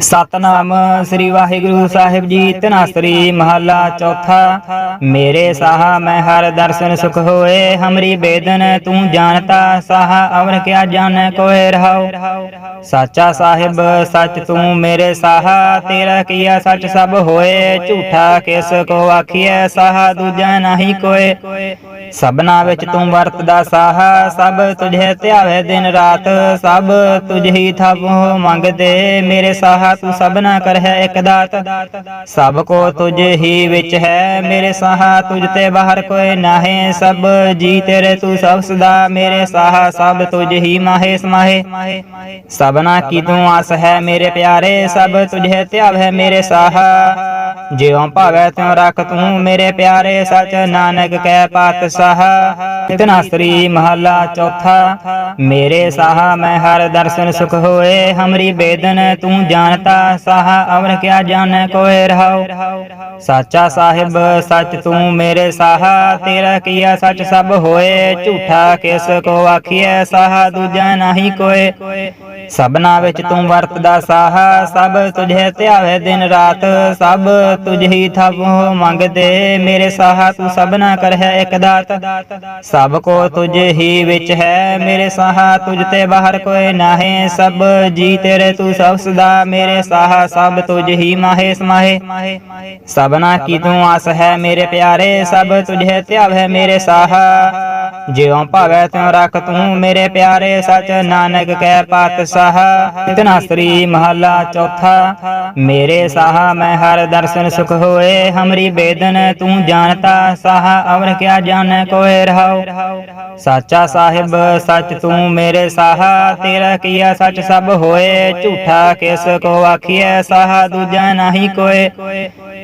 ਸਤਨਾਮ ਸ੍ਰੀ ਵਾਹਿਗੁਰੂ ਸਾਹਿਬ ਜੀ ਤਨਾਸਰੀ ਮਹੱਲਾ ਚੌਥਾ। ਮੇਰੇ ਸਾਹਾ ਮੈਂ ਹਰ ਦਰਸ਼ਨ ਸੁਖ ਹੋਏ, ਹਮਰੀ ਬੇਦਨ ਤੂੰ ਜਾਣਤਾ, ਸਾਹਾ ਅਵਰ ਕਿਆ ਜਾਣੈ, ਕੋਏ ਰਹਾਉ। ਸਾਚਾ ਸਾਹਿਬ, ਸੱਚ ਤੂੰ ਮੇਰੇ ਸਾਹਾ ਤੇਰਾ ਕੀਆ, ਸੱਚ ਸਭ ਹੋਏ, ਝੂਠਾ ਕਿਸ ਕੋ ਆਖੀਐ, ਸਾਹਾ ਦੂਜਾ ਨਹੀਂ ਕੋਏ। ਸਭਨਾ ਵਿੱਚ ਤੂੰ ਵਰਤਦਾ ਸਾਹਾ, ਸਭ ਤੁਝੇ ਧਿਆਵੇ ਦਿਨ ਰਾਤ, ਸਭ ਤੁਝ ਥਾਪੋ ਮੰਗਦੇ ਮੇਰੇ ਸਾਹਾ, ਤੂੰ ਸਭਨਾ ਕਰਹਿ ਇਕ ਦਾਤ। ਸਭ ਕੋ ਤੁਝ ਹੀ ਵਿੱਚ ਹੈ ਮੇਰੇ ਸਾਹਾ, ਤੁਝ ਤੇ ਬਾਹਰ ਕੋਈ ਨਾਹੀ, ਸਭ ਜੀ ਤੇਰੇ ਤੂੰ ਸਭ ਸਦਾ ਮੇਰੇ ਸਾਹਾ, ਸਭ ਤੁਝ ਹੀ ਮਾਹੇ ਸਮਾਹੇ। ਸਭਨਾ ਕੀ ਤੂੰ ਆਸ ਹੈ ਮੇਰੇ ਪਿਆਰੇ ਸਭ ਤੁਝੇ ਹੈ ਮੇਰੇ ਸਾਹਾ। ਜਿਉ ਭਾਵੈ ਤਿਉ ਰੱਖ ਤੂੰ ਮੇਰੇ ਪਿਆਰੇ ਸਚ ਨਾਨਕ ਕਹਿ ਪਾਤਸ਼ਾਹ। ਇਤਨਾ ਸ੍ਰੀ ਮਹੱਲਾ ਚੌਥਾ, ਮੇਰੇ ਸਾਹਾ ਮੈਂ ਹਰ ਦਰਸ਼ਨ ਸੁਖ ਹੋਏ, ਹਮਰੀ ਬੇਦਨ ਤੂੰ ਜਾਣਤਾ ਸਾਹਾ, ਅਵਰ ਕਿਆ ਜਾਣੈ ਕੋਏ ਰਹਾਉ। ਸਾਚਾ ਸਾਹਿਬ, ਸਚ ਤੂੰ ਮੇਰੇ ਸਾਹ, ਤੇਰਾ ਕੀਆ ਸਚ ਸਭ ਹੋਏ, ਝੂਠਾ ਕਿਸ ਕੋ ਆਖੀਐ ਸਾਹਾ, ਦੂਜਾ ਨਹੀਂ ਕੋਏ। ਸਭਨਾ ਵਿੱਚ ਤੂੰ ਵਰਤਦਾ ਸਾਹ, ਸਭ ਤੁਝੇ ਧਿਆਵੇ ਦਿਨ ਰਾਤ, ਸਭ ਤੁਝ ਹੀ ਥਾਪੋ ਮੰਗਦੇ, ਮੇਰੇ ਸਾਹਾ ਤੂੰ ਸਭਨਾ ਕਰਹਿ ਇੱਕ ਦਾਤ। ਸਭ ਕੋ ਤੁਝ ਹੀ ਵਿੱਚ ਹੈ, ਮੇਰੇ ਸਾਹਾ ਤੁਝ ਤੇ ਬਾਹਰ ਕੋਈ ਨਾਹੀ। ਸਭ ਜੀ ਤੇਰੇ ਤੂੰ ਸਭ ਸਦਾ, ਮੇਰੇ ਸਾਹਾ ਸਭ ਤੁਝ ਹੀ ਮਾਹੇ ਸਮਾਹੇ। ਸਭਨਾ ਕੀ ਤੂੰ ਆਸ ਹੈ ਮੇਰੇ ਪਿਆਰੇ, ਸਭ ਤੁਝੇ ਹੈ ਮੇਰੇ ਸਾਹਾ। ਜਿਉ ਭਾਵੈ ਤਿਉ ਰੱਖ ਤੂੰ ਮੇਰੇ ਪਿਆਰੇ ਸਚ ਨਾਨਕ ਕੈ ਪਾਤਸ਼ਾਹ ਇਤਨਾ ਸ੍ਰੀ ਮਹੱਲਾ ਚੌਥਾ, ਮੇਰੇ ਸਾਹਾ ਮੈਂ ਹਰ ਦਰਸ਼ਨ ਸੁਖ ਹੋਏ, ਹਮਰੀ ਬੇਦਨ ਤੂੰ ਜਾਣਤਾ ਸਾਹਾ, ਅਵਰ ਕਿਆ ਜਾਣੈ ਕੋਏ ਰਹਾਉ। ਸਾਚਾ ਸਾਹਿਬ, ਸਚ ਤੂੰ ਮੇਰੇ ਸਾਹ, ਤੇਰਾ ਕੀਆ ਸਚ ਸਭ ਹੋਏ, ਝੂਠਾ ਕਿਸ ਕੋ ਆਖੀਐ ਸਾਹਾ, ਦੂਜਾ ਨਹੀਂ ਕੋਏ।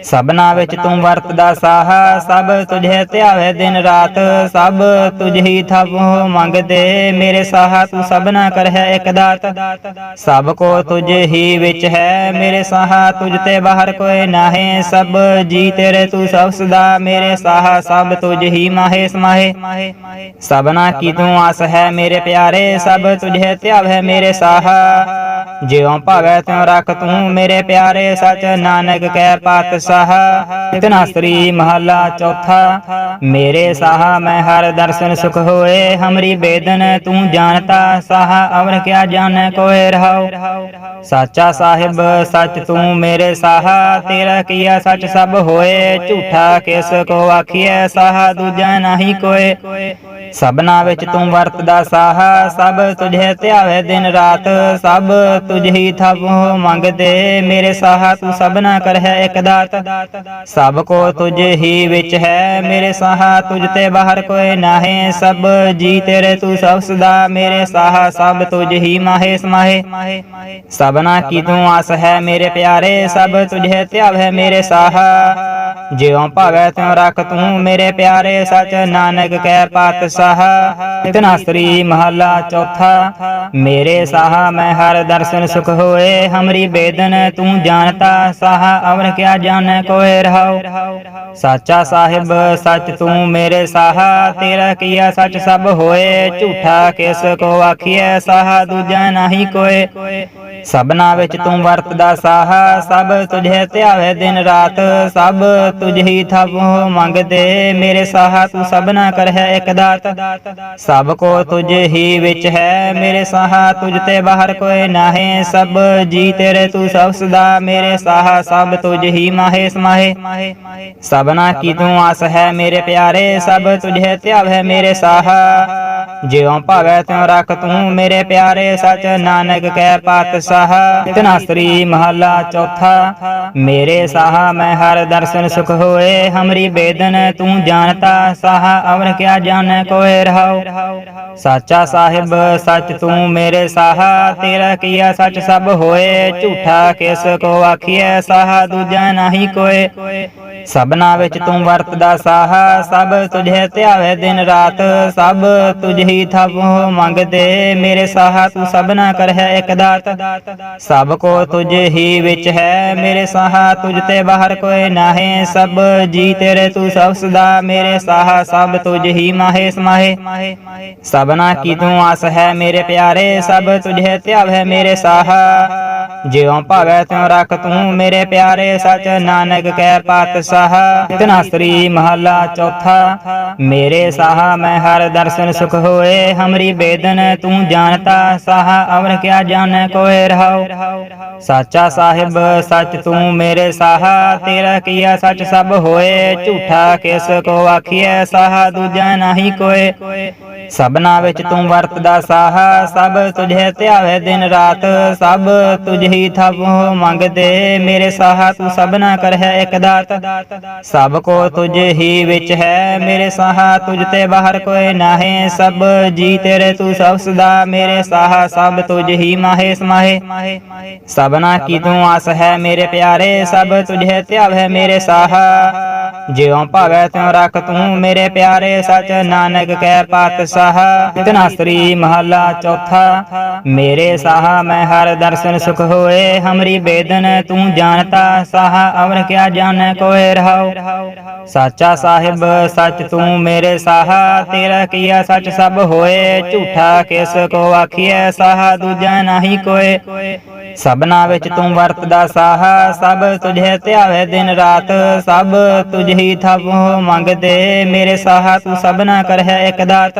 ਸਭਨਾ ਵਿੱਚ ਤੂੰ ਵਰਤਦਾ ਸਾਹ, ਸਭ ਤੁਝੇ ਧਿਆਵੇ ਦਿਨ ਰਾਤ, ਸਭ ਤੁਝ ਹੀ ਥਾਪੋ ਮੰਗਦੇ, ਮੇਰੇ ਸਾਹਾ ਤੂੰ ਸਭਨਾ ਕਰਹਿ ਇੱਕ ਦਾਤ। ਸਭ ਕੋ ਤੁਝ ਹੀ ਵਿੱਚ ਹੈ, ਮੇਰੇ ਸਾਹਾ ਤੁਝ ਤੇ ਬਾਹਰ ਕੋਈ ਨਾਹੀ। ਸਭ ਜੀ ਤੇਰੇ ਤੂੰ ਸਭ ਸਦਾ, ਮੇਰੇ ਸਾਹਾ ਸਭ ਤੁਝ ਹੀ ਮਾਹੇ ਸਮਾਹੇ। ਸਭਨਾ ਕੀ ਤੂੰ ਆਸ ਹੈ, ਮੇਰੇ ਪਿਆਰੇ, ਸਭ ਤੁਝੇ ਧਿਆਵੇ ਮੇਰੇ ਸਾਹਾ। ਜਿਉ ਭਾਵੈ ਤਿਉ ਰੱਖ ਤੂੰ ਮੇਰੇ ਪਿਆਰੇ, ਸਚ ਨਾਨਕ ਕਹਿ ਪਾਤਸ਼ਾਹ ਇਤਨਾ ਸ੍ਰੀ ਮਹਲਾ ਚੌਥਾ, ਮੇਰੇ ਸਾਹਾ ਮੈਂ ਹਰ ਦਰਸ਼ਨ ਸੁਖ ਹੋਏ ਹਮਰੀ ਬੇਦਨ, ਤੂੰ ਜਾਣਤਾ ਸਾਹਾ, ਅਵਰ ਕਿਆ ਜਾਣੈ, ਕੋਏ ਰਹਾਉ। ਸਾਚਾ ਸਾਹਿਬ, ਸਚ ਤੂੰ ਮੇਰੇ ਸਾਹਾ, ਤੇਰਾ ਕੀਆ ਸਚ ਸਭ ਹੋਏ, ਝੂਠਾ ਕਿਸ ਕੋ ਆਖੀਐ, ਸਾਹਾ ਦੂਜਾ ਨਹੀਂ ਕੋਏ। ਸਭਨਾ ਵਿੱਚ ਤੂੰ ਵਰਤਦਾ ਸਾਹ, ਸਭ ਤੁਝੇ ਧਿਆਵੇ ਦਿਨ ਰਾਤ, ਸਭ ਤੁਝ ਹੀ ਮੰਗਦੇ, ਮੇਰੇ ਸਾਹ ਤੂੰ ਸਭਨਾ ਕਰਹਿ ਇੱਕ ਦਾਤ। ਸਭ ਕੋ ਤੁਝ ਹੀ ਵਿੱਚ ਹੈ, ਮੇਰੇ ਸਾਹ ਤੁਝ ਤੇ ਬਾਹਰ ਕੋਈ ਨਾਹੀ ਸਭ ਜੀ ਤੇਰੇ ਤੂੰ ਸਭ ਸਦਾ ਮੇਰੇ ਸਾਹ, ਸਭ ਤੁਝ ਹੀ ਮਾਹੇ, ਸਮਾਹੇ। ਸਭਨਾ ਕੀ ਤੂੰ ਆਸ ਹੈ ਮੇਰੇ ਪਿਆਰੇ, ਸਭ ਤੁਝੇ ਹੈ ਮੇਰੇ ਸਾਹ। ਜਿਉ ਭਾਵੈ ਤਿਉ ਰੱਖ ਤੂੰ ਮੇਰੇ ਪਿਆਰੇ ਸਚ ਨਾਨਕ ਕੈ ਪਾਤਸ਼ਾਹ ਇਤਨਾ ਸ੍ਰੀ ਮਹੱਲਾ ਚੌਥਾ। ਮੇਰੇ ਸਾਹਾ ਮੈਂ ਹਰ ਦਰਸ਼ਨ ਸੁਖ ਹੋਏ, ਹਮਰੀ ਬੇਦਨ ਤੂੰ ਜਾਣਤਾ ਸਾਹਾ, ਅਵਰ ਕਿਆ ਜਾਣੈ ਕੋਏ ਰਹਾਉ। ਸਾਚਾ ਸਾਹਿਬ, ਸਚ ਤੂੰ ਮੇਰੇ ਸਾਹ, ਤੇਰਾ ਕੀਆ ਸਚ ਸਭ ਹੋਏ, ਝੂਠਾ ਕਿਸ ਕੋ ਆਖੀਐ ਸਾਹਾ, ਦੂਜਾ ਨਹੀਂ ਕੋਏ। ਸਭਨਾ ਵਿੱਚ ਤੂੰ ਵਰਤਦਾ ਸਾਹ, ਸਭ ਤੁਝੇ ਧਿਆਵੇ ਦਿਨ ਰਾਤ, ਸਭ ਤੁਝ ਹੀ ਥਾਪੋ ਮੰਗਦੇ ਮੇਰੇ ਸਾਹਾ ਤੂੰ ਸਭਨਾ ਕਰਹਿ ਇੱਕ ਦਾਤ ਸਭ ਕੋ ਤੁਝ ਹੀ ਵਿੱਚ ਹੈ ਮੇਰੇ ਸਾਹਾ ਤੁਝ ਤੇ ਬਾਹਰ ਕੋਈ ਨਾਹੀ ਸਭ ਜੀ ਤੇਰੇ ਤੂੰ ਸਭ ਸਦਾ ਮੇਰੇ ਸਾਹਾ ਸਭ ਤੁਝ ਹੀ ਮਾਹੇ ਸਮਾਹੇ ਸਭਨਾ ਕੀ ਤੂੰ ਆਸ ਹੈ ਮੇਰੇ ਪਿਆਰੇ ਸਭ ਤੁਝੇ ਹੈ ਮੇਰੇ ਸਾਹਾ ਜਿਉ ਭਾਵੈ ਤਿਉ ਰੱਖ ਤੂੰ ਮੇਰੇ ਪਿਆਰੇ ਸਚ ਨਾਨਕ ਕਹਿ ਪਾਤਸ਼ਾਹ। ਇਤਨਾ ਸ੍ਰੀ ਮਹੱਲਾ ਚੌਥਾ, ਮੇਰੇ ਸਾਹ ਮੈਂ ਹਰ ਦਰਸ਼ਨ ਸੁਖ ਹੋਏ, ਹਮਰੀ ਬੇਦਨ ਤੂੰ ਜਾਣਤਾ, ਸਾਹਾ ਅਵਰ ਕਿਆ ਜਾਣੈ ਕੋਏ ਰਹਾਉ। ਸਾਚਾ ਸਾਹਿਬ, ਸਚ ਤੂੰ ਮੇਰੇ ਸਾਹ, ਤੇਰਾ ਕੀਆ ਸਚ ਸਭ ਹੋਏ, ਝੂਠਾ ਕਿਸ ਕੋ ਆਖੀਐ, ਸਾਹਾ ਦੂਜਾ ਨਹੀਂ ਕੋਏ। ਸਭਨਾ ਵਿੱਚ ਤੂੰ ਵਰਤਦਾ ਸਾਹ, ਸਭ ਤੁਝੇ ਧਿਆਵੇ ਦਿਨ ਰਾਤ, ਸਭ ਤੁਝ ਹੀ ਥਾਪੋ ਮੰਗਦੇ, ਮੇਰੇ ਸਾਹਾ ਤੂੰ ਸਭਨਾ ਕਰਹਿ ਇੱਕ ਦਾਤ। ਸਭ ਕੋ ਤੁਝ ਹੀ ਵਿੱਚ ਹੈ, ਮੇਰੇ ਸਾਹਾ ਤੁਝ ਤੇ ਬਾਹਰ ਕੋਈ ਨਾਹੀ। ਸਭ ਜੀ ਤੇਰੇ ਤੂੰ ਸਭ ਸਦਾ, ਮੇਰੇ ਸਾਹਾ ਸਭ ਤੁਝ ਹੀ ਮਾਹੇ ਸਮਾਹੇ। ਸਭਨਾ ਕੀ ਤੂੰ ਆਸ ਹੈ ਮੇਰੇ ਪਿਆਰੇ, ਸਭ ਤੁਝੇ ਹੈ ਮੇਰੇ ਸਾਹਾ। ਜਿਉ ਭਾਵੈ ਤਿਉ ਰਖ ਤੂੰ ਮੇਰੇ ਪਿਆਰੇ ਸਚ ਨਾਨਕ ਕਹਿ ਪਾਤਸ਼ਾਹ। ਇਤਨਾ ਸ੍ਰੀ ਮਹੱਲਾ ਚੌਥਾ। ਮੇਰੇ ਸਾਹਾ ਮੈਂ ਹਰ ਦਰਸ਼ਨ ਸੁਖ ਹੋਏ, ਹਮਰੀ ਬੇਦਨ ਤੂੰ ਜਾਣਤਾ ਸਾਹਾ, ਅਵਰ ਕਿਆ ਜਾਣੈ ਕੋਏ ਰਹਾਉ। ਸਾਚਾ ਸਾਹਿਬ, ਸਚ ਤੂੰ ਮੇਰੇ ਸਾਹਾ, ਤੇਰਾ ਕੀਆ ਸਚ ਸਭ ਹੋਏ, ਝੂਠਾ ਕਿਸ ਕੋ ਆਖੀਐ ਸਾਹਾ, ਦੂਜਾ ਨਾਹੀ ਕੋਏ। ਸਭਨਾ ਵਿੱਚ ਤੂੰ ਵਰਤਦਾ ਸਾਹਾ, ਸਭ ਤੁਝੇ ਧਿਆਵੇ ਦਿਨ ਰਾਤ, ਸਭ ਤੁਝ ਹੀ ਥਾਪੋ ਮੰਗਦੇ, ਮੇਰੇ ਸਾਹਾ ਤੂੰ ਸਭਨਾ ਕਰਹਿ ਇੱਕ ਦਾਤ। ਸਭ ਕੋ ਤੁਝ ਹੀ ਵਿੱਚ ਹੈ, ਮੇਰੇ ਸਾਹਾ ਤੁਝ ਤੇ ਬਾਹਰ ਕੋਏ ਨਾਹੀ। ਸਭ ਜੀ ਤੇਰੇ ਤੂੰ ਸਭ ਸਦਾ, ਮੇਰੇ ਸਾਹਾ ਸਭ ਤੁਝ ਹੀ ਮਾਹੇ ਸਮਾਹੇ। ਸਭਨਾ ਕੀ ਤੂੰ ਆਸ ਹੈ ਮੇਰੇ ਪਿਆਰੇ, ਸਭ ਤੁਝੇ ਹੈ ਮੇਰੇ ਸਾਹਾ। ਜਿਉ ਭਾਵੈ ਤਿਉ ਰਖ ਤੂੰ ਮੇਰੇ ਪਿਆਰੇ ਸਚ ਨਾਨਕ ਕੈ ਪਾਤਸ਼ਾਹ। ਇਤਨਾ ਸ੍ਰੀ ਮਹੱਲਾ ਚੌਥਾ। ਮੇਰੇ ਸਾਹਾ ਮੈਂ ਹਰ ਦਰਸ਼ਨ ਸੁਖ ਹੋਏ, ਹਮਰੀ ਬੇਦਨ ਤੂੰ ਜਾਣਤਾ ਸਾਹਾ, ਅਵਰ ਕਿਆ ਜਾਣੈ ਕੋਏ ਰਹਾਉ। ਸਾਚਾ ਸਾਹਿਬ, ਸਚ ਤੂੰ ਮੇਰੇ ਸਾਹ, ਤੇਰਾ ਕੀਆ ਸਚ ਸਭ ਹੋਏ, ਝੂਠਾ ਕਿਸ ਕੋ ਆਖੀਐ ਸਾਹਾ, ਦੂਜਾ ਨਾਹੀ ਕੋਏ। ਸਭਨਾ ਵਿੱਚ ਤੂੰ ਵਰਤਦਾ ਸਾਹ, ਸਭ ਤੁਝੇ ਧਿਆਵੇ ਦਿਨ ਰਾਤ, ਸਭ ਤੁਝ ਹੀ ਥਾਪੋ ਮੰਗਦੇ, ਮੇਰੇ ਸਾਹਾ ਤੂੰ ਸਭਨਾ ਕਰਹਿ ਇੱਕ ਦਾਤ।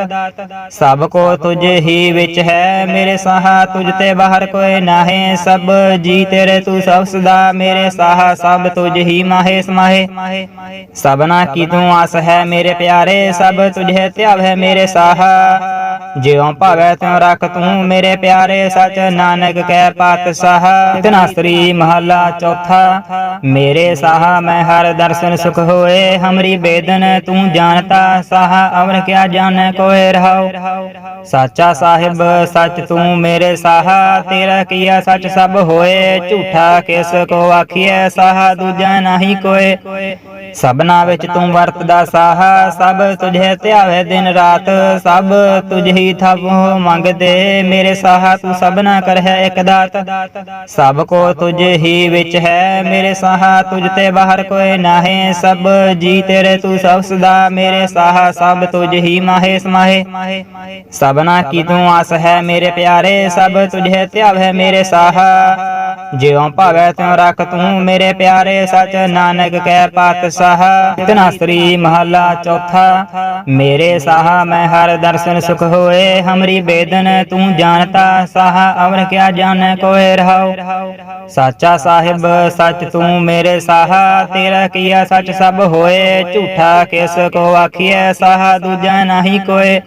ਸਭ ਕੋ ਤੁਝ ਹੀ ਵਿੱਚ ਹੈ, ਮੇਰੇ ਸਾਹਾ ਤੁਝ ਤੇ ਬਾਹਰ ਕੋਏ ਨਾਹੀ। ਸਭ ਜੀ ਤੇਰੇ ਤੂੰ ਸਭ ਸਦਾ, ਮੇਰੇ ਸਾਹਾ ਸਭ ਤੁਝ ਹੀ ਮਾਹੇ ਸਮਾਹੇ। ਸਭਨਾ ਕੀ ਤੂੰ ਆਸ ਹੈ ਮੇਰੇ ਪਿਆਰੇ, ਸਭ ਤੁਝੇ ਹੈ ਮੇਰੇ ਸਾਹਾ। ਜਿਉ ਭਾਵੈ ਤਿਉ ਰਖ ਤੂੰ ਮੇਰੇ ਪਿਆਰੇ ਸਚ ਨਾਨਕ ਕੈ ਪਾਤਸ਼ਾਹ। ਇਤਨਾ ਸ੍ਰੀ ਮਹੱਲਾ ਚੌਥਾ, ਮੇਰੇ ਸਾਹਾ ਮੈਂ ਹਰ ਦਰਸ਼ਨ ਸੁਖ ਹੋਏ, ਹਮਰੀ ਬੇਦਨ ਤੂੰ ਜਾਣਤਾ, ਸਾਹਾ ਅਵਰ ਕਿਆ ਜਾਣੈ ਕੋਏ ਰਹਾਉ। ਸਾਚਾ ਸਾਹਿਬ, ਸਚ ਤੂੰ ਮੇਰੇ ਸਾਹ, ਤੇਰਾ ਕੀਆ ਸਚ ਸਭ ਹੋਏ, ਝੂਠਾ ਕਿਸ ਕੋ ਆਖੀਐ, ਸਾਹਾ ਦੂਜਾ ਨਾਹੀ ਕੋਏ। ਸਭਨਾ ਵਿੱਚ ਤੂੰ ਵਰਤਦਾ ਸਾਹ, ਸਭ ਤੁਝੇ ਧਿਆਵੇ ਦਿਨ ਰਾਤ, ਸਭ ਤੁਝ ਹੀ ਥਾਪੋ ਮੰਗਦੇ, ਮੇਰੇ ਸਾਹਾ ਤੂੰ ਸਭਨਾ ਕਰਹਿ ਇੱਕ ਦਾਤ। ਸਭ ਕੋ ਤੁਝ ਹੀ ਵਿੱਚ ਹੈ, ਮੇਰੇ ਸਾਹਾ ਤੁਝ ਤੇ ਬਾਹਰ ਕੋਏ ਨਾਹੀ। ਸਭ ਜੀ ਤੇਰੇ ਤੂੰ ਸਭ ਸਦਾ, ਮੇਰੇ ਸਾਹਾ ਸਭ ਤੁਝ ਹੀ ਮਾਹੇ ਸਮਾਹੇ। ਸਭਨਾ ਕੀ ਤੂੰ ਆਸ ਹੈ ਮੇਰੇ ਪਿਆਰੇ, ਸਭ ਤੁਝੇ ਹੈ ਮੇਰੇ ਸਾਹਾ। ਜਿਉ ਭਾਵੈ ਤਿਉ ਰਖ ਤੂੰ ਮੇਰੇ ਪਿਆਰੇ ਸਚ ਨਾਨਕ ਕੈ ਪਾਤਸ਼ਾਹ। ਇਤਨਾ ਸ੍ਰੀ ਮਹੱਲਾ ਚੌਥਾ, ਮੇਰੇ ਸਾਹਾ ਮੈਂ ਹਰ ਦਰਸ਼ਨ ਸੁਖ ਹੋਏ, ਹਮਰੀ ਬੇਦਨ ਤੂੰ ਜਾਣਤਾ, ਸਾਹਾ ਅਵਰ ਕਿਆ ਜਾਣੈ ਕੋਏ ਰਹਾਉ। ਸਾਚਾ ਸਾਹਿਬ, ਸਚ ਤੂੰ ਮੇਰੇ ਸਾਹ, ਤੇਰਾ ਕੀਆ ਸਚ ਸਭ ਹੋਏ, ਝੂਠਾ ਕਿਸ ਕੋ ਆਖੀਐ, ਸਾਹਾ ਦੂਜਾ ਨਾਹੀ ਕੋਇ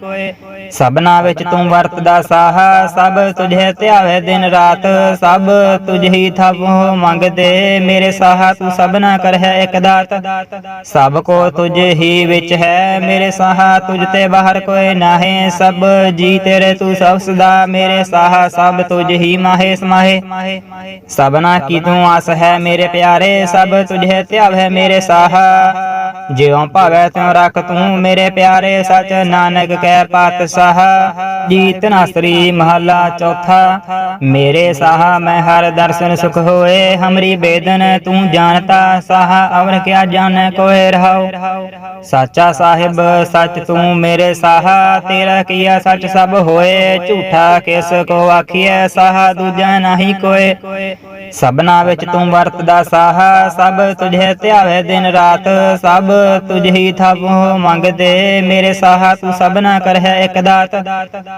ਸਭਨਾ ਵਿੱਚ ਤੂੰ ਵਰਤਦਾ ਸਾਹ, ਸਭ ਤੁਝੇ ਧਿਆਵੇ ਦਿਨ ਰਾਤ, ਸਭ ਤੁਝ ਹੀ ਥਾਪੋ ਮੰਗਦੇ, ਮੇਰੇ ਸਾਹਾ ਤੂੰ ਸਭਨਾ ਕਰਹਿ ਇੱਕ ਦਾਤ। ਸਭ ਕੋ ਤੁਝ ਹੀ ਵਿੱਚ ਹੈ, ਮੇਰੇ ਸਾਹਾ ਤੁਝ ਤੇ ਬਾਹਰ ਕੋਏ ਨਾਹੀ। ਸਭ ਜੀ ਤੇਰੇ ਤੂੰ ਸਭ ਸਦਾ, ਮੇਰੇ ਸਾਹਾ ਸਭ ਤੁਝ ਹੀ ਮਾਹੇ ਸਮਾਹੇ। ਸਭਨਾ ਕੀ ਤੂੰ ਆਸ ਹੈ ਮੇਰੇ ਪਿਆਰੇ, ਸਭ ਤੁਝੇ ਹੈ ਮੇਰੇ ਸਾਹਾ। ਜਿਉ ਭਾਵੈ ਤਿਉ ਰਖ ਤੂੰ ਮੇਰੇ ਪਿਆਰੇ ਸਚ ਨਾਨਕ ਕੈ ਪਾਤਸ਼ਾਹ ਜੀਤਨਾ ਸ੍ਰੀ ਮਹੱਲਾ ਚੌਥਾ। ਮੇਰੇ ਸਾਹਾ ਮੈਂ ਹਰ ਦਰਸ਼ਨ ਸੁਖ ਹੋਏ, ਹਮਰੀ ਬੇਦਨ ਤੂੰ ਜਾਣਤਾ ਸਾਹਾ, ਅਵਰ ਕਿਆ ਜਾਣੈ ਕੋਏ ਰਹਾਉ। ਸਾਚਾ ਸਾਹਿਬ, ਸਚ ਤੂੰ ਮੇਰੇ ਸਾਹ, ਤੇਰਾ ਕੀਆ ਸਚ ਸਭ ਹੋਏ, ਝੂਠਾ ਕਿਸ ਕੋ ਆਖੀਐ, ਸਾਹਾ ਦੂਜਾ ਨਾਹੀ ਕੋਏ। ਸਭਨਾ ਵਿੱਚ ਤੂੰ ਵਰਤਦਾ ਸਾਹ, ਸਭ ਤੁਝੇ ਧਿਆਵੇ ਦਿਨ ਰਾਤ ਸਾਹ ਸਭ ਤੁਝ ਹੀ ਥਾਪੋ ਮੰਗਦੇ ਮੇਰੇ ਸਾਹਾ, ਤੂੰ ਸਭਨਾ ਕਰਹਿ ਇੱਕ ਦਾਤ।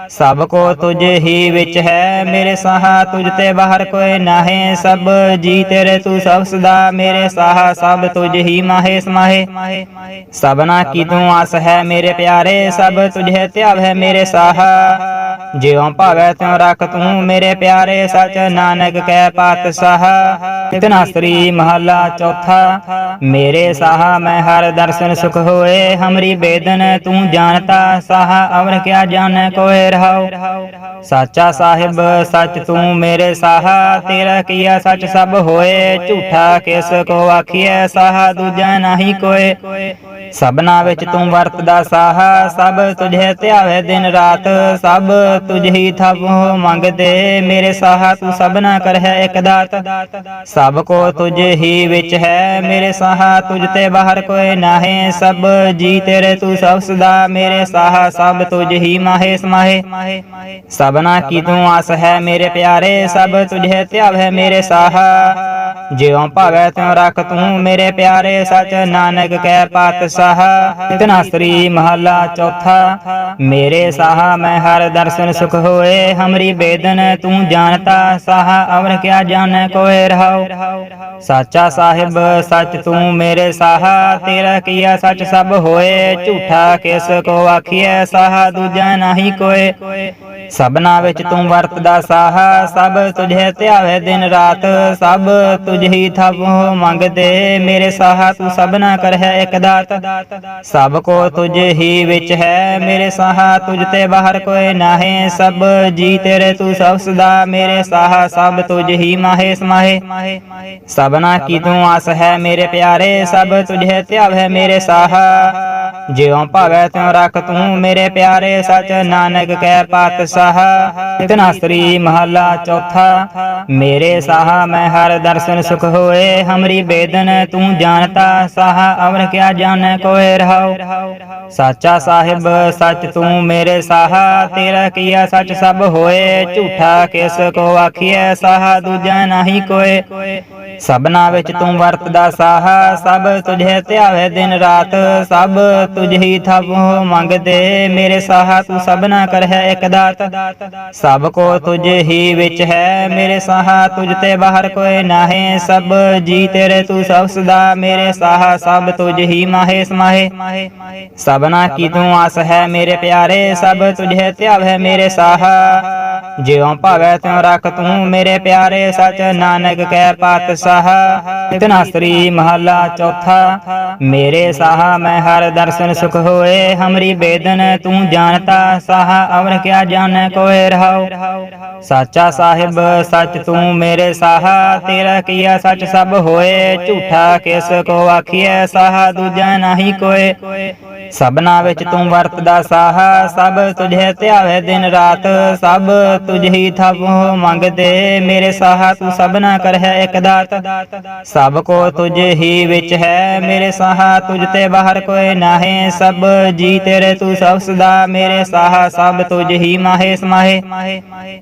ਸਭ ਕੋ ਤੁਝ ਹੀ ਵਿੱਚ ਹੈ ਮੇਰੇ ਸਾਹਾ, ਤੁਝ ਤੇ ਬਾਹਰ ਕੋਏ ਨਾਹੀ। ਸਭ ਜੀ ਤੇਰੇ, ਤੂੰ ਸਭ ਸਦਾ ਮੇਰੇ ਸਾਹਾ, ਸਭ ਤੁਝ ਹੀ ਮਾਹੇ ਸਮਾਹੇ। ਸਭਨਾ ਕੀ ਤੂੰ ਆਸ ਹੈ ਮੇਰੇ ਪਿਆਰੇ, ਸਭ ਤੁਝੇ ਹੈ ਮੇਰੇ ਸਾਹਾ। ਜਿਉ ਭਾਵੈ ਤਿਉ ਰਖ ਤੂੰ ਮੇਰੇ ਪਿਆਰੇ ਸਚ ਨਾਨਕ ਕੈ ਪਾਤਸ਼ਾਹ। ਇਤਨਾ ਸ੍ਰੀ ਮਹੱਲਾ ਚੌਥਾ, ਮੇਰੇ ਸਾਹਾ ਮੈਂ ਹਰ ਦਰਸ਼ਨ ਸੁਖ ਹੋਏ, ਹਮਰੀ ਬੇਦਨ ਤੂੰ ਜਾਣਤਾ ਸਾਹ, ਅਵਰ ਕਿਆ ਜਾਣੈ ਕੋਇ ਰਹਾਉ। ਸਾਚਾ ਸਾਹਿਬ, ਸਚ ਤੂੰ ਮੇਰੇ ਸਾਹ, ਤੇਰਾ ਕੀਆ ਸਚ ਸਭ ਹੋਏ, ਝੂਠਾ ਕਿਸ ਕੋ ਆਖੀਐ, ਸਾਹਾ ਦੂਜਾ ਨਾਹੀ ਕੋਏ। ਸਭਨਾ ਵਿੱਚ ਤੂੰ ਵਰਤਦਾ ਸਾਹਾ, ਸਭ ਤੁਝੇ ਧਿਆਵੇ ਦਿਨ ਰਾਤ, ਸਭ ਤੁਝ ਥਾਪੋ ਮੰਗਦੇ ਮੇਰੇ ਸਾਹਾ, ਤੂੰ ਸਭਨਾ ਕਰਹਿ ਇੱਕ ਦਾਤ। ਸਭ ਕੋ ਤੁਝ ਹੀ ਵਿੱਚ ਹੈ ਮੇਰੇ ਸਾਹਾ, ਤੁਝ ਤੇ ਬਾਹਰ ਕੋਈ ਨਾਹੀ, ਸਭ ਜੀ ਤੇਰੇ ਤੂੰ ਸਭ ਸਦਾ ਮੇਰੇ ਸਾਹ, ਸਭ ਤੁਝ ਹੀ ਮਾਹੇ ਸਮਾਹੇ। ਸਭਨਾ ਕੀ ਤੂੰ ਆਸ ਹੈ ਮੇਰੇ ਪਿਆਰੇ, ਸਭ ਤੁਝੇ ਧਿਆਵੇ ਮੇਰੇ ਸਾਹ। ਜਿਉ ਭਾਵੈ ਤਿਉ ਰੱਖ ਤੂੰ ਮੇਰੇ ਪਿਆਰੇ ਸਚ ਨਾਨਕ ਕੈ ਪਾਤਸ਼ਾਹ, ਇਤਨਾ ਸ੍ਰੀ ਮਹੱਲਾ ਚੌਥਾ, ਮੇਰੇ ਸਾਹਾ ਮੈਂ ਹਰ ਦਰਸ਼ਨ ਸੁਖ ਹੋਏ, ਹਮਰੀ ਬੇਦਨ ਤੂੰ ਜਾਣਤਾ ਸਾਹਾ, ਅਵਰ ਕਿਆ ਜਾਣੈ ਕੋਏ ਰਹਾਉ। ਸਾਚਾ ਸਾਹਿਬ, ਸਚ ਤੂੰ ਮੇਰੇ ਸਾਹ, ਤੇਰਾ ਕੀਆ ਸਚ ਸਭ ਹੋਏ, ਝੂਠਾ ਕਿਸ ਕੋ ਆਖੀਐ ਸਾਹਾ, ਦੂਜਾ ਨਾਹੀ ਕੋਏ। ਸਭਨਾ ਵਿੱਚ ਤੂੰ ਵਰਤਦਾ ਸਾਹ, ਸਭ ਤੁਝੇ ਧਿਆਵੇ ਦਿਨ ਰਾਤ, ਸਭ ਤੁਝ ਹੀ ਥਾਪੋ ਮੰਗਦੇ, ਮੇਰੇ ਸਾਹਾ ਤੂੰ ਸਭਨਾ ਕਰਹਿ ਇੱਕ ਦਾਤ। ਸਭ ਕੋ ਤੁਝ ਹੀ ਵਿੱਚ ਹੈ, ਮੇਰੇ ਸਾਹਾ ਤੁਝ ਤੇ ਬਾਹਰ ਕੋਈ ਨਾਹੀ। ਸਭ ਜੀ ਤੇਰੇ ਤੂੰ ਸਭ ਸਦਾ, ਮੇਰੇ ਸਾਹਾ ਸਭ ਤੁਝ ਹੀ ਮਾਹੇ ਸਮਾਹੇ। ਸਭਨਾ ਕੀ ਤੂੰ ਆਸ ਹੈ ਮੇਰੇ ਪਿਆਰੇ, ਸਭ ਤੁਝੇ ਹੈ ਮੇਰੇ ਸਾਹਾ। ਜਿਉ ਭਾਵੈ ਤਿਉ ਰੱਖ ਤੂੰ ਮੇਰੇ ਪਿਆਰੇ ਸਚ ਨਾਨਕ ਕੈ ਪਾਤਸ਼ਾਹ। ਇਤਨਾ ਸ੍ਰੀ ਮਹੱਲਾ ਚੌਥਾ, ਮੇਰੇ ਸਾਹ ਮੈਂ ਹਰ ਦਰਸ਼ਨ ਸੁਖ ਹੋਏ, ਹਮਰੀ ਬੇਦਨ ਤੂੰ ਜਾਣਤਾ ਸਾਹ, ਅਵਰ ਕਿਆ ਜਾਣੈ ਕੋਇ ਰਹਾਉ। ਸਾਚਾ ਸਾਹਿਬ, ਸਚ ਤੂੰ ਮੇਰੇ ਸਾਹ, ਤੇਰਾ ਕੀਆ ਸਚ ਸਭ ਹੋਏ, ਝੂਠਾ ਕਿਸ ਕੋ ਆਖੀਐ, ਸਾਹਾ ਦੂਜਾ ਨਾਹੀ ਕੋਇ ਸਭਨਾ ਵਿੱਚ ਤੂੰ ਵਰਤਦਾ ਸਾਹਾ, ਸਭ ਤੁਝੇ ਧਿਆਵੇ ਦਿਨ ਰਾਤ, ਸਭ ਤੁਝ ਥਾਪੋ ਮੰਗਦੇ ਮੇਰੇ ਸਾਹਾ, ਤੂੰ ਸਭਨਾ ਕਰਹਿ ਇੱਕ ਦਾਤ। ਸਭ ਕੋ ਤੁਝ ਹੀ ਵਿੱਚ ਹੈ ਮੇਰੇ ਸਾਹ, ਤੁਝ ਤੇ ਬਾਹਰ ਕੋਈ ਨਾਹੀ, ਸਭ ਜੀ ਤੇਰੇ, ਤੂੰ ਸਭ ਸਦਾ ਮੇਰੇ ਸਾਹ, ਸਭ ਤੁਝ ਹੀ ਮਾਹੇ, ਸਮਾਹੇ। ਸਭਨਾ ਕੀ ਤੂੰ ਆਸ ਹੈ ਮੇਰੇ ਪਿਆਰੇ, ਸਭ ਤੁਝੇ ਧਿਆਵੇ ਮੇਰੇ ਸਾਹ। ਜਿਉ ਭਾਵੈ ਤਿਉ ਰੱਖ ਤੂੰ ਮੇਰੇ ਪਿਆਰੇ ਸਚ ਨਾਨਕ ਕੈ ਪਾਤਸ਼ਾਹ। ਇਤਨਾ ਸ੍ਰੀ ਮਹੱਲਾ ਚੌਥਾ, ਮੇਰੇ ਸਾਹਾ ਮੈਂ ਹਰ ਦਰਸ਼ਨ ਸੁਖ ਹੋਏ, ਹਮਰੀ ਬੇਦਨ ਤੂੰ ਜਾਣਤਾ ਸਾਹਾ, ਅਵਰ ਕਿਆ ਜਾਣੈ ਕੋਏ ਰਹਾਉ। ਸਾਚਾ ਸਾਹਿਬ, ਸਚ ਤੂੰ ਮੇਰੇ ਸਾਹ, ਤੇਰਾ ਕੀਆ ਸਚ ਸਭ ਹੋਏ, ਝੂਠਾ ਕਿਸ ਕੋ ਆਖੀਐ ਸਾਹਾ, ਦੂਜਾ ਨਾਹੀ ਕੋਏ। ਸਭਨਾ ਵਿੱਚ ਤੂੰ ਵਰਤਦਾ ਸਾਹ, ਸਭ ਤੁਝੇ ਧਿਆਵੇ ਦਿਨ ਰਾਤ, ਸਭ ਤੁਝ ਹੀ ਥਾਪੋ ਮੰਗਦੇ ਮੇਰੇ ਸਾਹਾ ਤੂੰ ਸਭਨਾ ਕਰਹਿ ਇੱਕ ਦਾਤ ਸਭ ਕੋ ਤੁਝ ਹੀ ਵਿੱਚ ਹੈ ਮੇਰੇ ਸਾਹਾ ਤੁਝ ਤੇ ਬਾਹਰ ਕੋਈ ਨਾਹੀ ਸਭ ਜੀ ਤੇਰੇ ਤੂੰ ਸਭ ਸਦਾ ਮੇਰੇ ਸਾਹਾ ਸਭ ਤੁਝ ਹੀ ਮਾਹੇ ਸਮਾਹੇ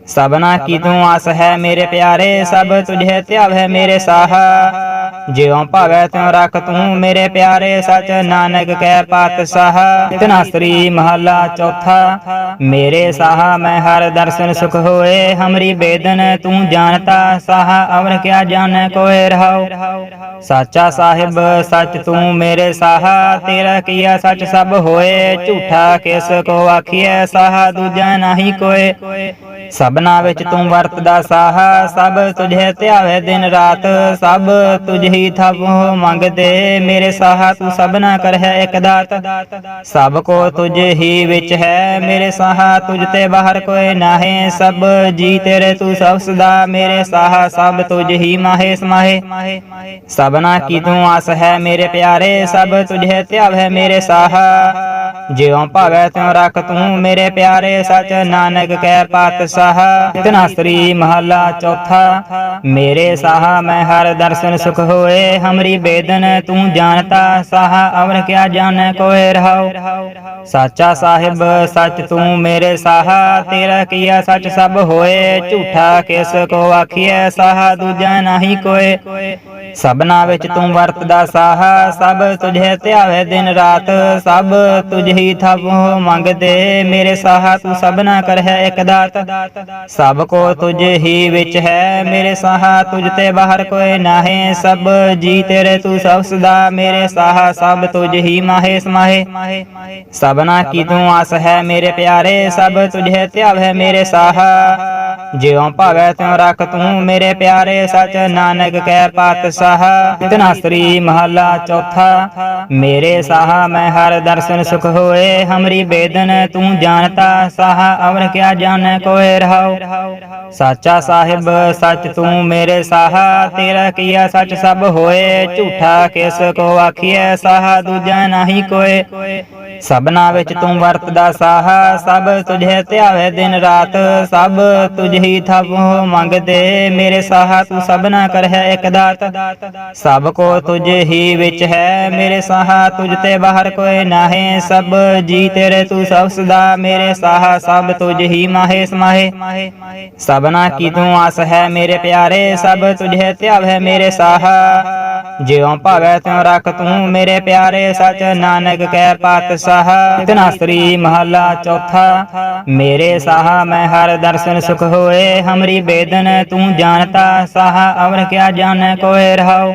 ਸਭਨਾ ਕੀ ਤੂੰ ਆਸ ਹੈ ਮੇਰੇ ਪਿਆਰੇ ਸਭ ਤੁਝੇ ਹੈ ਮੇਰੇ ਸਾਹਾ ਜਿਉ ਭਾਵੈ ਤਿਉ ਰੱਖ ਤੂੰ ਮੇਰੇ ਪਿਆਰੇ ਸਚ ਨਾਨਕ ਕੈ ਪਾਤਸ਼ਾਹ। ਇਤਨਾ ਸ੍ਰੀ ਮਹੱਲਾ ਚੌਥਾ, ਮੇਰੇ ਸਾਹ ਮੈਂ ਹਰ ਦਰਸ਼ਨ ਸੁਖ ਹੋਏ, ਹਮਰੀ ਬੇਦਨ ਤੂੰ ਜਾਣਤਾ, ਸਾਹਾ ਅਵਰ ਕਿਆ ਜਾਣੈ ਕੋਏ ਰਹਾਉ। ਸਾਚਾ ਸਾਹਿਬ, ਸਚ ਤੂੰ ਮੇਰੇ ਸਾਹਾ, ਤੇਰਾ ਕੀਆ ਸਚ ਸਭ ਹੋਏ, ਝੂਠਾ ਕਿਸ ਕੋ ਆਖੀਐ, ਸਾਹਾ ਦੂਜਾ ਨਾਹੀ ਕੋਏ। ਸਭਨਾ ਵਿੱਚ ਤੂੰ ਵਰਤਦਾ ਸਾਹ, ਸਭ ਤੁਝੇ ਧਿਆਵੇ ਦਿਨ ਰਾਤ, ਸਭ ਤੁਝ ਹੀ ਥਾਪੋ ਮੰਗਦੇ, ਮੇਰੇ ਸਾਹਾ ਤੂੰ ਸਭਨਾ ਕਰਹਿ ਇੱਕ ਦਾਤ। ਸਭ ਕੋ ਤੁਝ ਹੀ ਵਿੱਚ ਹੈ, ਮੇਰੇ ਸਾਹਾ ਤੁਝ ਤੇ ਬਾਹਰ ਕੋਈ ਨਾਹੀ। ਸਭ ਜੀ ਤੇਰੇ ਤੂੰ ਸਭ ਸਦਾ, ਮੇਰੇ ਸਾਹਾ ਸਭ ਤੁਝ ਹੀ ਮਾਹੇ ਸਮਾਹੇ। ਸਭਨਾ ਕੀ ਤੂੰ ਆਸ ਹੈ ਮੇਰੇ ਪਿਆਰੇ, ਸਭ ਤੁਝੇ ਹੈ ਮੇਰੇ ਸਾਹਾ। ਜਿਉ ਭਾਵੈ ਤਿਉ ਰੱਖ ਤੂੰ ਮੇਰੇ ਪਿਆਰੇ ਸਚ ਨਾਨਕ ਕੈ ਪਾਤਸ਼ਾਹ। ਇਤਨਾ ਸ੍ਰੀ ਮਹੱਲਾ ਚੌਥਾ। ਮੇਰੇ ਸਾਹਾ ਮੈਂ ਹਰ ਦਰਸ਼ਨ ਸੁਖ ਹੋਏ, ਹਮਰੀ ਬੇਦਨ ਤੂੰ ਜਾਣਤਾ ਸਾਹ, ਅਵਰ ਕਿਆ ਜਾਣੈ ਕੋਇ ਰਹਾਉ। ਸਾਚਾ ਸਾਹਿਬ, ਸਚ ਤੂੰ ਮੇਰੇ ਸਾਹ, ਤੇਰਾ ਕੀਆ ਸਚ ਸਭ ਹੋਏ, ਝੂਠਾ ਕਿਸ ਕੋ ਆਖੀਐ, ਸਾਹਾ ਦੂਜਾ ਨਾਹੀ ਕੋਇ ਸਭਨਾ ਵਿੱਚ ਤੂੰ ਵਰਤਦਾ ਸਾਹਾ, ਸਭ ਤੁਝੇ ਧਿਆਵੇ ਦਿਨ ਰਾਤ, ਸਭ ਤੁਝ ਥਾਪੋ ਮੰਗਦੇ ਮੇਰੇ ਸਾਹ, ਤੂੰ ਸਭਨਾ ਕਰਹਿ ਇੱਕ ਦਾਤ। ਸਭ ਕੋ ਤੁਝ ਹੀ ਵਿੱਚ ਹੈ ਮੇਰੇ ਸਾਹ, ਤੁਝ ਤੇ ਬਾਹਰ ਕੋਈ ਨਾਹੀ, ਸਭ ਜੀ ਤੇਰੇ ਤੂੰ ਸਭ ਸਦਾ ਮੇਰੇ ਸਾਹ, ਸਭ ਤੁਝ ਹੀ ਮਾਹੇ ਸਮਾਹੇ। ਸਭਨਾ ਕੀ ਤੂੰ ਆਸ ਹੈ ਮੇਰੇ ਪਿਆਰੇ, ਸਭ ਤੁਝੇ ਧਿਆਵੇ ਮੇਰੇ ਸਾਹ। ਜਿਉ ਭਾਵੈ ਤਿਉ ਰੱਖ ਤੂੰ ਮੇਰੇ ਪਿਆਰੇ ਸਚ ਨਾਨਕ ਕਹਿ ਪਾਤਸ਼ਾਹ। ਤਨਾਸਰੀ ਮਹੱਲਾ ਚੌਥਾ, ਮੇਰੇ ਸਾਹਾ ਮੈਂ ਹਰ ਦਰਸ਼ਨ ਸੁਖ ਹੋਏ, ਹਮਰੀ ਬੇਦਨ ਤੂੰ ਜਾਣਤਾ ਸਾਹਾ, ਅਵਰ ਕਿਆ ਜਾਣੈ ਕੋਏ ਰਹਾਉ। ਸਾਚਾ ਸਾਹਿਬ, ਸਚ ਤੂੰ ਮੇਰੇ ਸਾਹ, ਤੇਰਾ ਕੀਆ ਸਚ ਸਭ ਹੋਏ, ਝੂਠਾ ਕਿਸ ਕੋ ਆਖੀਐ ਸਾਹਾ, ਦੂਜਾ ਨਹੀਂ ਕੋਏ। ਸਭਨਾ ਵਿੱਚ ਤੂੰ ਵਰਤਦਾ ਸਾਹ, ਸਭ ਤੁਝੇ ਧਿਆਵੇ ਦਿਨ ਰਾਤ, ਸਭ ਤੁਝ ਹੀ ਥਾਪੋ ਮੰਗਦੇ, ਮੇਰੇ ਸਾਹਾ ਤੂੰ ਸਭਨਾ ਕਰਹਿ ਇੱਕ ਦਾਤ। ਸਭ ਕੋ ਤੁਝ ਹੀ ਵਿੱਚ ਹੈ, ਮੇਰੇ ਸਾਹਾ ਤੁਝ ਤੇ ਬਾਹਰ ਕੋਈ ਨਾਹੀ। ਸਭ ਜੀ ਤੇਰੇ ਤੂੰ ਸਭ ਸਦਾ, ਮੇਰੇ ਸਾਹਾ ਸਭ ਤੁਝ ਹੀ ਮਾਹੇ ਸਮਾਹੇ। ਸਭਨਾ ਕੀ ਤੂੰ ਆਸ ਹੈ ਮੇਰੇ ਪਿਆਰੇ, ਸਭ ਤੁਝੇ ਧਿਆਵੇ ਮੇਰੇ ਸਾਹਾ। ਜਿਉ ਭਾਵੈ ਤਿਉ ਰੱਖ ਤੂੰ ਮੇਰੇ ਪਿਆਰੇ ਸਚ ਨਾਨਕ ਕਹਿ ਪਾਤਸ਼ਾਹ। ਤਨਾਸਰੀ ਮਹਲਾ ਚੌਥਾ, ਮੇਰੇ ਸਾਹ ਮੈਂ ਹਰ ਦਰਸ਼ਨ ਸੁਖ ਹੋਏ, ਹਮਰੀ ਬੇਦਨ ਤੂੰ ਜਾਣਤਾ, ਸਾਹਾ ਅਵਰ ਕਿਆ ਜਾਣੈ ਕੋਏ ਰਹਾਉ।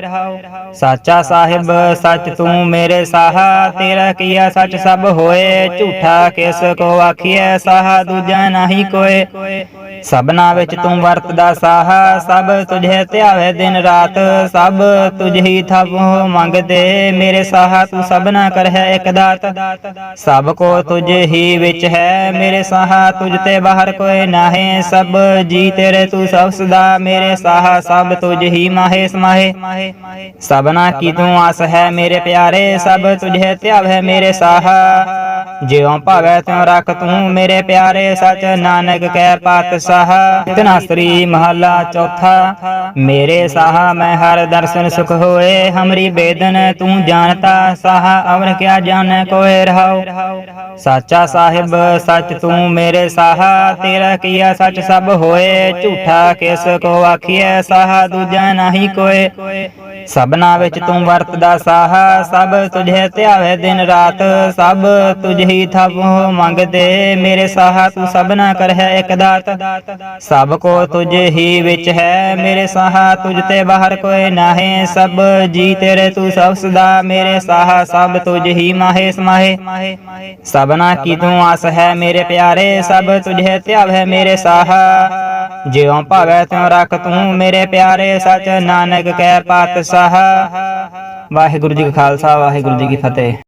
ਸਾਚਾ ਸਾਹਿਬ, ਸਚ ਤੂੰ ਮੇਰੇ ਸਾਹ, ਤੇਰਾ ਕੀਆ ਸਚ ਸਭ ਹੋਏ, ਝੂਠਾ ਕਿਸ ਕੋ ਆਖੀਐ, ਸਾਹਾ ਦੂਜਾ ਨਹੀਂ ਕੋਏ। ਸਭਨਾ ਵਿੱਚ ਤੂੰ ਵਰਤਦਾ ਸਾਹ, ਸਭ ਤੁਝੇ ਧਿਆਵੇ ਦਿਨ ਰਾਤ, ਸਭ ਤੁਝ ਹੀ ਥਾਪੋ ਮੰਗਦੇ, ਮੇਰੇ ਸਾਹਾ ਤੂੰ ਸਭਨਾ ਕਰਹਿ ਇੱਕ ਦਾਤ। ਸਭ ਕੋ ਤੁਝ ਹੀ ਵਿੱਚ ਹੈ, ਮੇਰੇ ਸਾਹਾ ਤੁਝ ਤੇ ਬਾਹਰ ਕੋਈ ਨਾਹੀ। ਸਭ ਜੀ ਤੇਰੇ ਤੂੰ ਸਭ ਸਦਾ, ਮੇਰੇ ਸਾਹਾ ਸਭ ਤੁਝ ਹੀ ਮਾਹੇ ਸਮਾਹੇ। ਸਭਨਾ ਕੀ ਤੂੰ ਆਸ ਹੈ ਮੇਰੇ ਪਿਆਰੇ, ਸਭ ਤੁਝੇ ਹੈ ਮੇਰੇ ਸਾਹਾ। ਜਿਉ ਭਾਵੈ ਤਿਉ ਰੱਖ ਤੂੰ ਮੇਰੇ ਪਿਆਰੇ ਸਚ ਨਾਨਕ ਕੈ ਪਾਤਸ਼ਾਹ। ਤਨਾਸਰੀ ਮਹੱਲਾ ਚੌਥਾ। ਮੇਰੇ ਸਾਹ ਮੈਂ ਹਰ ਦਰਸ਼ਨ ਸੁਖ ਹੋਏ, ਹਮਰੀ ਬੇਦਨ ਤੂੰ ਜਾਣਤਾ ਸਾਹਾ, ਅਵਰ ਕਿਆ ਜਾਣੈ ਕੋਏ ਰਹਾਉ। ਸਾਚਾ ਸਾਹਿਬ, ਸਚ ਤੂੰ ਮੇਰੇ ਸਾਹਾ, ਤੇਰਾ ਕੀਆ ਸਚ ਸਭ ਹੋਏ, ਝੂਠਾ ਕਿਸ ਕੋ ਆਖੀਐ ਸਾਹਾ, ਦੂਜਾ ਨਹੀਂ ਕੋਏ। ਸਭਨਾ ਵਿੱਚ ਤੂੰ ਵਰਤਦਾ ਸਾਹ, ਸਭ ਤੁਝੇ ਧਿਆਵੇ ਦਿਨ ਰਾਤ, ਸਭ ਤੁਝ ਹੀ ਥਾਪੋ ਮੰਗਦੇ, ਮੇਰੇ ਸਾਹਾ ਤੂੰ ਸਭਨਾ ਕਰਹਿ ਇਕ ਦਾਤ। ਸਭ ਕੋ ਤੁਝ ਹੀ ਵਿੱਚ ਹੈ, ਮੇਰੇ ਸਾਹਾ ਤੁਝ ਤੇ ਬਾਹਰ ਕੋਈ ਨਾਹੀ। ਸਭ ਜੀ ਤੇਰੇ ਤੂੰ ਸਭ ਸਦਾ, ਮੇਰੇ ਸਾਹਾ ਸਭ ਤੁਝ ਹੀ ਮਾਹੇ ਸਮਾਹੇ। ਸਭਨਾ ਕੀ ਤੂੰ ਆਸ ਹੈ ਮੇਰੇ ਪਿਆਰੇ, ਸਭ ਤੁਝੇ ਹੈ ਮੇਰੇ ਸਾਹਾ। ਜਿਉ ਭਾਵੈ ਤਿਉ ਰੱਖ ਤੂੰ ਮੇਰੇ ਪਿਆਰੇ, ਸਚ ਨਾਨਕ ਕੈ ਪਾਤਸ਼ਾਹ। ਵਾਹਿਗੁਰੂ ਜੀ ਕਾ ਖਾਲਸਾ, ਵਾਹਿਗੁਰੂ ਜੀ ਕੀ ਫਤਿਹ।